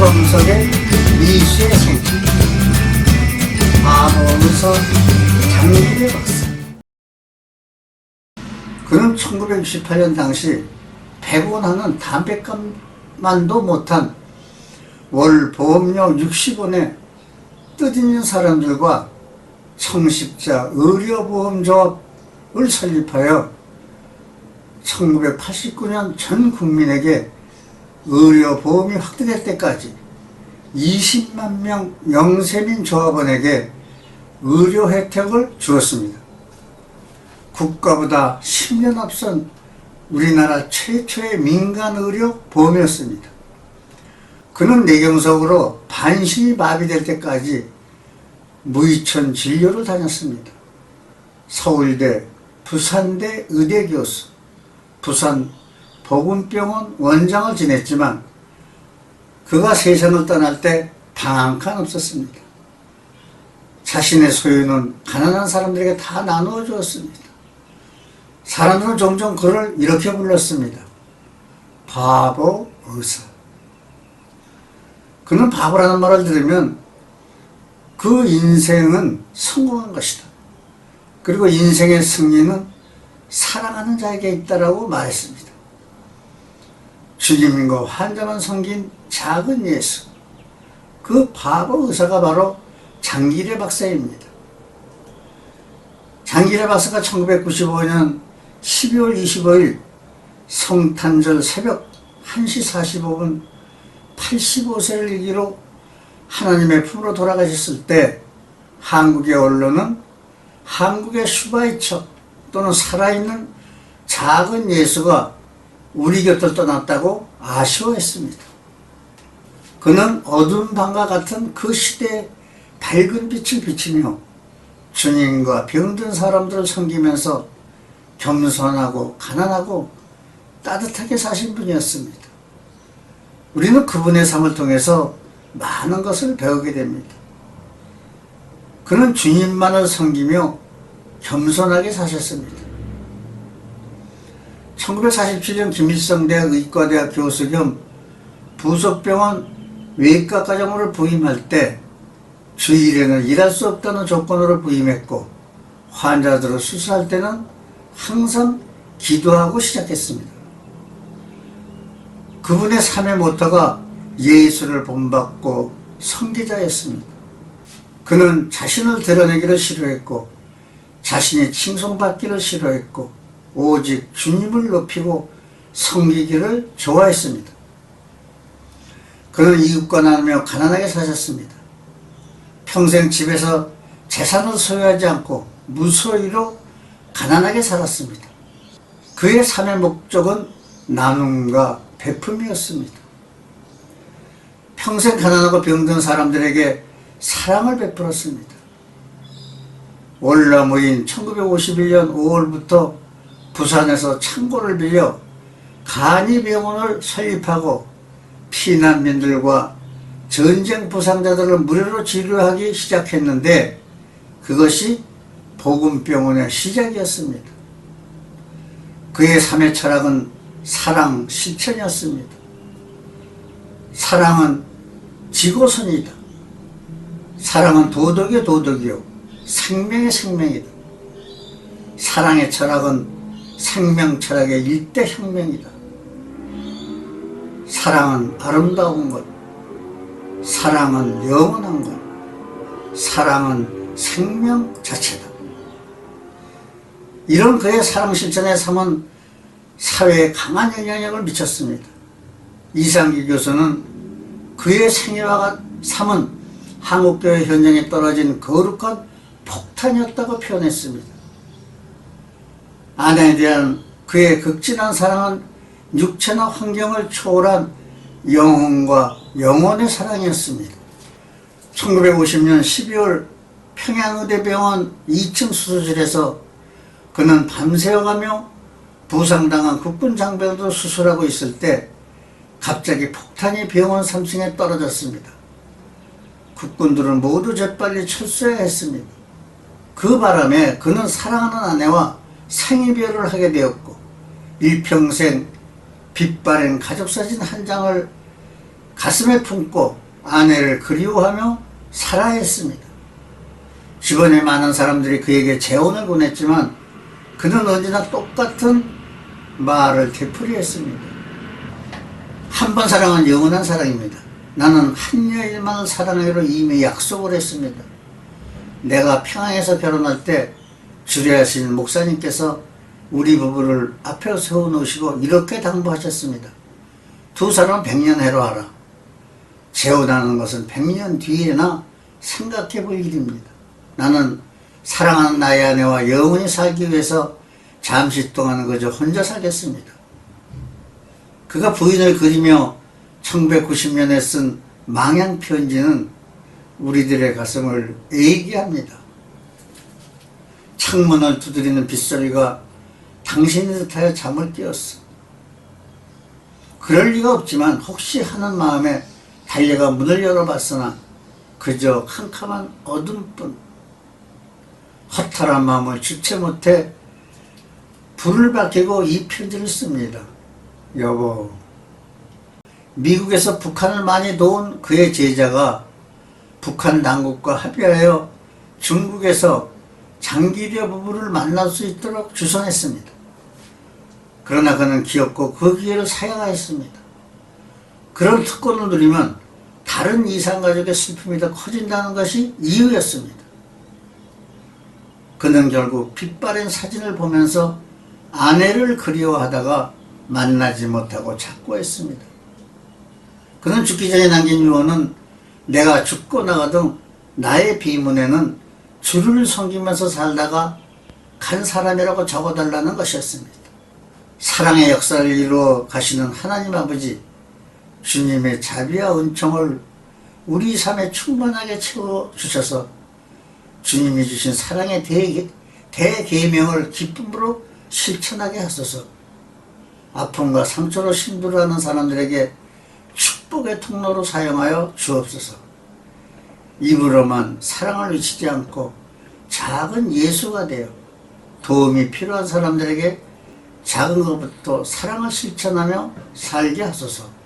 서범석의 미수의 생 바보에서 장기의 박사 그는 1968년 당시 100원 하는 담배값만도 못한 월 보험료 60원에 뜻있는 사람들과 청십자 의료보험조합을 설립하여 1989년 전 국민에게 의료보험이 확대될 때까지 20만 명 영세민 조합원에게 의료 혜택을 주었습니다. 국가보다 10년 앞선 우리나라 최초의 민간 의료 보험이었습니다. 그는 내경석으로 반신이 마비될 때까지 무의천 진료를 다녔습니다. 서울대, 부산대 의대 교수, 부산 보건병원 원장을 지냈지만 그가 세상을 떠날 때 방 한 칸 없었습니다. 자신의 소유는 가난한 사람들에게 다 나누어 주었습니다. 사람들은 종종 그를 이렇게 불렀습니다. 바보 의사. 그는 바보라는 말을 들으면 그 인생은 성공한 것이다. 그리고 인생의 승리는 사랑하는 자에게 있다라고 말했습니다. 주님과 환자만 섬긴 작은 예수. 그 바보 의사가 바로 장기래 박사입니다. 장기래 박사가 1995년 12월 25일 성탄절 새벽 1시 45분 85세를 일기로 하나님의 품으로 돌아가셨을 때 한국의 언론은 한국의 슈바이처 또는 살아있는 작은 예수가 우리 곁을 떠났다고 아쉬워했습니다. 그는 어두운 밤과 같은 그 시대에 밝은 빛을 비치며 주님과 병든 사람들을 섬기면서 겸손하고 가난하고 따뜻하게 사신 분이었습니다. 우리는 그분의 삶을 통해서 많은 것을 배우게 됩니다. 그는 주님만을 섬기며 겸손하게 사셨습니다. 1947년 김일성대학 의과대학 교수 겸 부속병원 외과과정으로 부임할 때 주일에는 일할 수 없다는 조건으로 부임했고 환자들을 수술할 때는 항상 기도하고 시작했습니다. 그분의 삶의 모토가 예수를 본받고 성기자였습니다. 그는 자신을 드러내기를 싫어했고 자신이 칭송받기를 싫어했고 오직 주님을 높이고 섬기기를 좋아했습니다. 그는 이웃과 나누며 가난하게 사셨습니다. 평생 집에서 재산을 소유하지 않고 무소유로 가난하게 살았습니다. 그의 삶의 목적은 나눔과 베품이었습니다. 평생 가난하고 병든 사람들에게 사랑을 베풀었습니다. 월나무인 1951년 5월부터 부산에서 창고를 빌려 간이병원을 설립하고 피난민들과 전쟁 부상자들을 무료로 치료하기 시작했는데 그것이 복음병원의 시작이었습니다. 그의 삶의 철학은 사랑 실천이었습니다. 사랑은 지고선이다. 사랑은 도덕의 도덕이요. 생명의 생명이다. 사랑의 철학은 생명 철학의 일대 혁명이다. 사랑은 아름다운 것. 사랑은 영원한 것. 사랑은 생명 자체다. 이런 그의 사랑 실천의 삶은 사회에 강한 영향력을 미쳤습니다. 이상기 교수는 그의 생애와 삶은 한국교회 현장에 떨어진 거룩한 폭탄이었다고 표현했습니다. 아내에 대한 그의 극진한 사랑은 육체나 환경을 초월한 영혼과 영혼의 사랑이었습니다. 1950년 12월 평양의대병원 2층 수술실에서 그는 밤새워가며 부상당한 국군 장병도 수술하고 있을 때 갑자기 폭탄이 병원 3층에 떨어졌습니다. 국군들은 모두 재빨리 철수해야 했습니다. 그 바람에 그는 사랑하는 아내와 생이별을 하게 되었고 일평생 빛바랜 가족사진 한 장을 가슴에 품고 아내를 그리워하며 살아야 했습니다. 주변에 많은 사람들이 그에게 재혼을 권했지만 그는 언제나 똑같은 말을 되풀이했습니다. 한 번 사랑은 영원한 사랑입니다. 나는 한 여인만을 사랑하기로 이미 약속을 했습니다. 내가 평양에서 결혼할 때 주례하신 목사님께서 우리 부부를 앞에 세워놓으시고 이렇게 당부하셨습니다. 두 사람은 백년 해로 하라. 재혼하는 것은 백년 뒤에나 생각해 볼 일입니다. 나는 사랑하는 나의 아내와 영원히 살기 위해서 잠시 동안 그저 혼자 살겠습니다. 그가 부인을 그리며 1990년에 쓴 망향 편지는 우리들의 가슴을 애기합니다. 창문을 두드리는 빗소리가 당신의 듯하여 잠을 깨웠어. 그럴 리가 없지만 혹시 하는 마음에 달려가 문을 열어봤으나 그저 캄캄한 어둠뿐 허탈한 마음을 주체 못해 불을 밝히고 이 편지를 씁니다. 여보, 미국에서 북한을 많이 도운 그의 제자가 북한 당국과 합의하여 중국에서 장기려 부부를 만날 수 있도록 주선했습니다. 그러나 그는 기었고 그 기회를 사용하였습니다. 그런 특권을 누리면 다른 이상가족의 슬픔이 더 커진다는 것이 이유였습니다. 그는 결국 빛바랜 사진을 보면서 아내를 그리워하다가 만나지 못하고 찾고 했습니다. 그는 죽기 전에 남긴 유언은 내가 죽고 나가도 나의 비문에는 주를 섬기면서 살다가 간 사람이라고 적어달라는 것이었습니다. 사랑의 역사를 이루어 가시는 하나님 아버지, 주님의 자비와 은총을 우리 삶에 충만하게 채워 주셔서 주님이 주신 사랑의 대, 대계명을 기쁨으로 실천하게 하소서. 아픔과 상처로 힘들어하는 사람들에게 축복의 통로로 사용하여 주옵소서. 입으로만 사랑을 외치지 않고 작은 예수가 되어 도움이 필요한 사람들에게 작은 것부터 사랑을 실천하며 살게 하소서.